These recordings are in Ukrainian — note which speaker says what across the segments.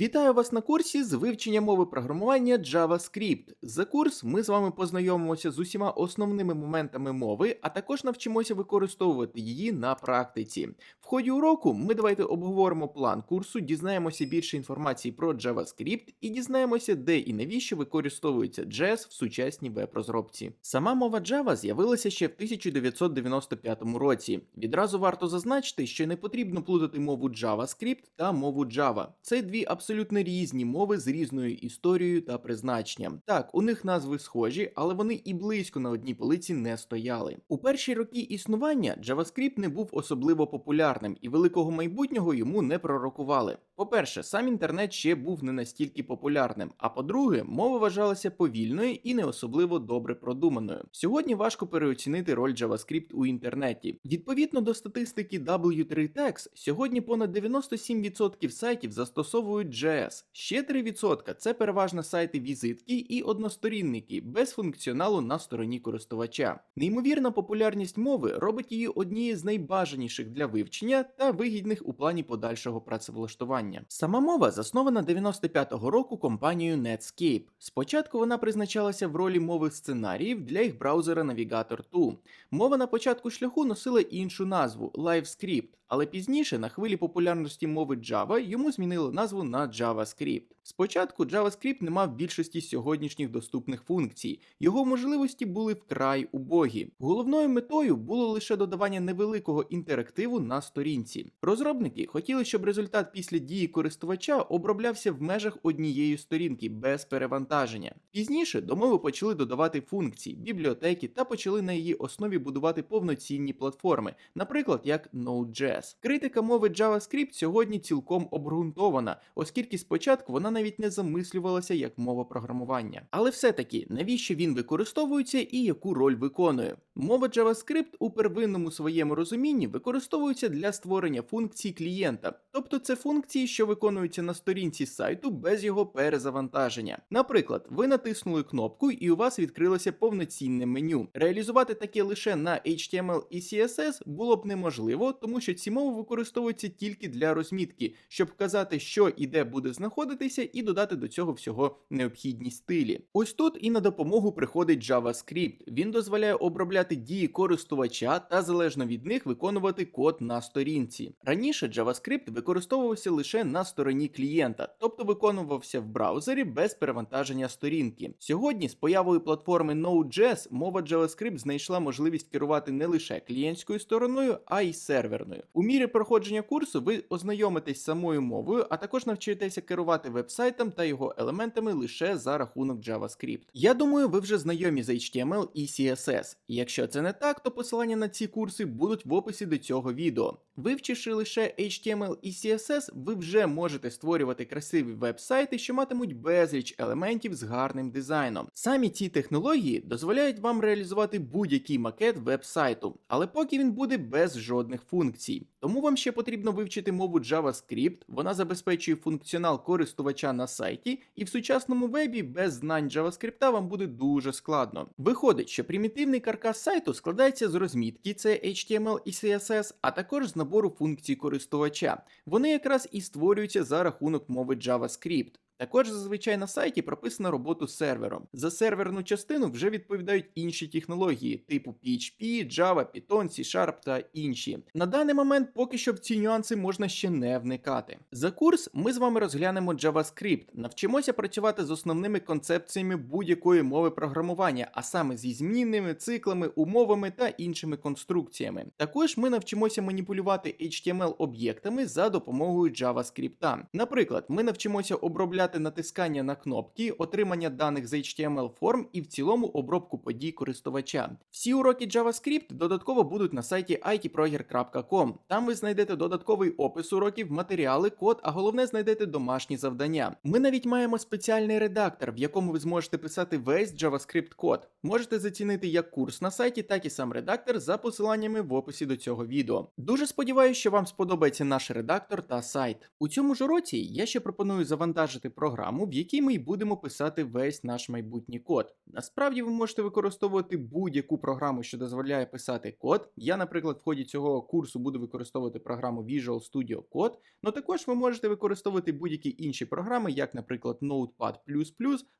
Speaker 1: Вітаю вас на курсі з вивчення мови програмування JavaScript. За курс ми з вами познайомимося з усіма основними моментами мови, а також навчимося використовувати її на практиці. В ході уроку ми давайте обговоримо план курсу, дізнаємося більше інформації про JavaScript і дізнаємося, де і навіщо використовується JS в сучасній веб-розробці. Сама мова Java з'явилася ще в 1995 році. Відразу варто зазначити, що не потрібно плутати мову JavaScript та мову Java. Це дві абсолютно різні мови з різною історією та призначенням. Так, у них назви схожі, але вони і близько на одній полиці не стояли. У перші роки існування JavaScript не був особливо популярним і великого майбутнього йому не пророкували. По-перше, сам інтернет ще був не настільки популярним. А по-друге, мова вважалася повільною і не особливо добре продуманою. Сьогодні важко переоцінити роль JavaScript у інтернеті. Відповідно до статистики W3Tex, сьогодні понад 97% сайтів застосовують JS. Ще 3% це переважно сайти візитки і односторінники без функціоналу на стороні користувача. Неймовірна популярність мови робить її однією з найбажаніших для вивчення та вигідних у плані подальшого працевлаштування. Сама мова заснована 95-го року компанією Netscape. Спочатку вона призначалася в ролі мови сценаріїв для їх браузера Navigator 2. Мова на початку шляху носила іншу назву LiveScript, але пізніше на хвилі популярності мови Java йому змінили назву на JavaScript. Спочатку JavaScript не мав більшості сьогоднішніх доступних функцій, його можливості були вкрай убогі. Головною метою було лише додавання невеликого інтерактиву на сторінці. Розробники хотіли, щоб результат після дії користувача оброблявся в межах однієї сторінки без перевантаження. Пізніше до мови почали додавати функції, бібліотеки та почали на її основі будувати повноцінні платформи, наприклад, як Node.js. Критика мови JavaScript сьогодні цілком обґрунтована, оскільки спочатку вона навіть не замислювалася як мова програмування. Але все-таки навіщо він використовується і яку роль виконує? Мова JavaScript у первинному своєму розумінні використовується для створення функцій клієнта, тобто це функції, що виконуються на сторінці сайту без його перезавантаження. Наприклад, ви натиснули кнопку і у вас відкрилося повноцінне меню. Реалізувати таке лише на HTML і CSS було б неможливо, тому що ці мови використовуються тільки для розмітки, щоб вказати, що і де буде знаходитися, і додати до цього всього необхідні стилі. Ось тут і на допомогу приходить JavaScript. Він дозволяє обробляти дії користувача та залежно від них виконувати код на сторінці. Раніше JavaScript використовувався лише на стороні клієнта, тобто виконувався в браузері без перевантаження сторінки. Сьогодні з появою платформи Node.js мова JavaScript знайшла можливість керувати не лише клієнтською стороною, а й серверною. У мірі проходження курсу ви ознайомитесь самою мовою, а також навчитеся керувати вебсайтом та його елементами лише за рахунок JavaScript. Я думаю, ви вже знайомі з HTML і CSS. Якщо це не так, то посилання на ці курси будуть в описі до цього відео. Вивчивши лише HTML і CSS, ви вже можете створювати красиві веб-сайти, що матимуть безліч елементів з гарним дизайном. Самі ці технології дозволяють вам реалізувати будь-який макет веб-сайту, але поки він буде без жодних функцій. Тому вам ще потрібно вивчити мову JavaScript, вона забезпечує функціонал користувача на сайті, і в сучасному вебі без знань JavaScript вам буде дуже складно. Виходить, що примітивний каркас сайту складається з розмітки, це HTML і CSS, а також з набору функцій користувача. Вони якраз і створюються за рахунок мови JavaScript. Також зазвичай на сайті прописано роботу з сервером. За серверну частину вже відповідають інші технології, типу PHP, Java, Python, C-Sharp та інші. На даний момент поки що в ці нюанси можна ще не вникати. За курс ми з вами розглянемо JavaScript, навчимося працювати з основними концепціями будь-якої мови програмування, а саме зі змінними циклами, умовами та іншими конструкціями. Також ми навчимося маніпулювати HTML-об'єктами за допомогою JavaScript. Наприклад, ми навчимося обробляти натискання на кнопки, отримання даних з HTML форм і в цілому обробку подій користувача. Всі уроки JavaScript додатково будуть на сайті itproger.com. Там ви знайдете додатковий опис уроків, матеріали, код, а головне знайдете домашні завдання. Ми навіть маємо спеціальний редактор, в якому ви зможете писати весь JavaScript код. Можете зацінити як курс на сайті, так і сам редактор за посиланнями в описі до цього відео. Дуже сподіваюся, що вам сподобається наш редактор та сайт. У цьому ж уроці я ще пропоную завантажити програму, в якій ми й будемо писати весь наш майбутній код. Насправді ви можете використовувати будь-яку програму, що дозволяє писати код. Я, наприклад, в ході цього курсу буду використовувати програму Visual Studio Code, але також ви можете використовувати будь-які інші програми, як, наприклад, Notepad++,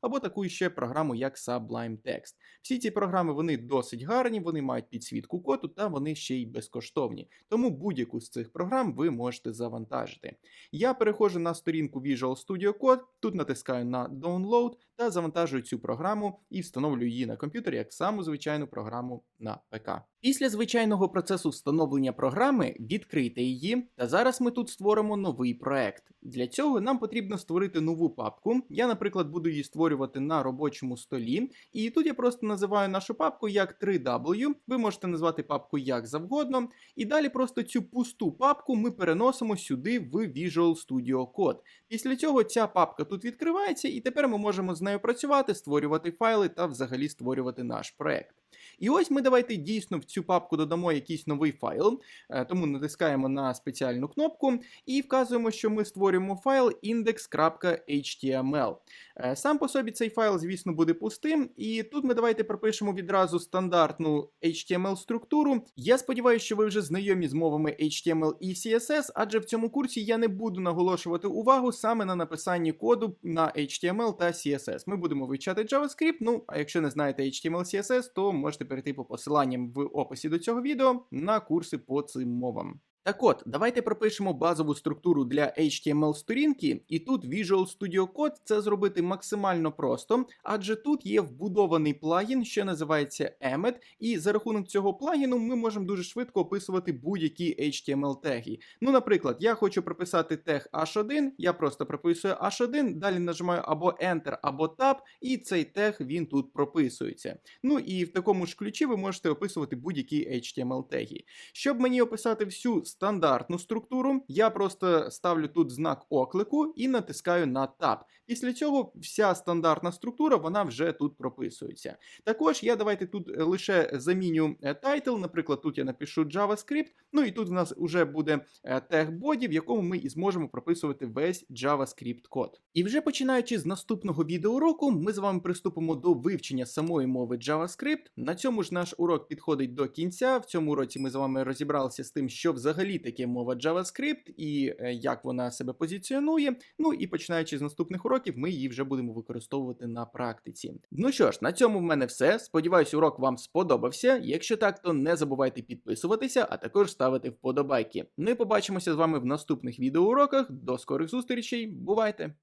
Speaker 1: або таку ще програму, як Sublime Text. Всі ці програми вони досить гарні, вони мають підсвітку коду та вони ще й безкоштовні. Тому будь-яку з цих програм ви можете завантажити. Я переходжу на сторінку Visual Studio Code, тут натискаю на Download та завантажую цю програму і встановлюю її на комп'ютері як саму звичайну програму на ПК. Після звичайного процесу встановлення програми відкрийте її, та зараз ми тут створимо новий проект. Для цього нам потрібно створити нову папку. Я, наприклад, буду її створювати на робочому столі, і тут я просто називаю нашу папку як 3W. Ви можете назвати папку як завгодно. І далі просто цю пусту папку ми переносимо сюди в Visual Studio Code. Після цього ця папка тут відкривається, і тепер ми можемо з нею працювати, створювати файли та взагалі створювати наш проект. І ось ми давайте дійсно в цю папку додамо якийсь новий файл, Е, тому натискаємо на спеціальну кнопку і вказуємо, що ми створюємо файл index.html. Е, Сам по собі цей файл, звісно, буде пустим, і тут ми давайте пропишемо відразу стандартну HTML-структуру. Я сподіваюся, що ви вже знайомі з мовами HTML і CSS, адже в цьому курсі я не буду наголошувати увагу саме на написанні коду на HTML та CSS. Ми будемо вивчати JavaScript, ну а якщо не знаєте HTML CSS, то можете перейти по посиланням в описі до цього відео на курси по цим мовам. Так от, давайте пропишемо базову структуру для HTML сторінки, і тут Visual Studio Code це зробити максимально просто, адже тут є вбудований плагін, що називається Emmet, і за рахунок цього плагіну ми можемо дуже швидко описувати будь-які HTML теги. Ну, наприклад, я хочу прописати тег H1, я просто прописую H1, далі нажимаю або Enter, або Tab, і цей тег він тут прописується. Ну і в такому ж ключі ви можете описувати будь-які HTML теги. Щоб мені описати всю стандартну структуру, я просто ставлю тут знак оклику і натискаю на Tab. Після цього вся стандартна структура вона вже тут прописується. Також я давайте тут е, лише заміню е, тайтл, наприклад, тут я напишу JavaScript, ну і тут у нас вже буде е, тег боді, в якому ми і зможемо прописувати весь JavaScript код. І вже починаючи з наступного відеоуроку, ми з вами приступимо до вивчення самої мови JavaScript. На цьому ж наш урок підходить до кінця. В цьому уроці ми з вами розібралися з тим, що взагалі таке мова JavaScript і е, як вона себе позиціонує. Ну і починаючи з наступних уроків, ми її вже будемо використовувати на практиці. Ну що ж, на цьому в мене все. Сподіваюсь, урок вам сподобався. Якщо так, то не забувайте підписуватися, а також ставити вподобайки. Ми побачимося з вами в наступних відеоуроках. До скорих зустрічей. Бувайте!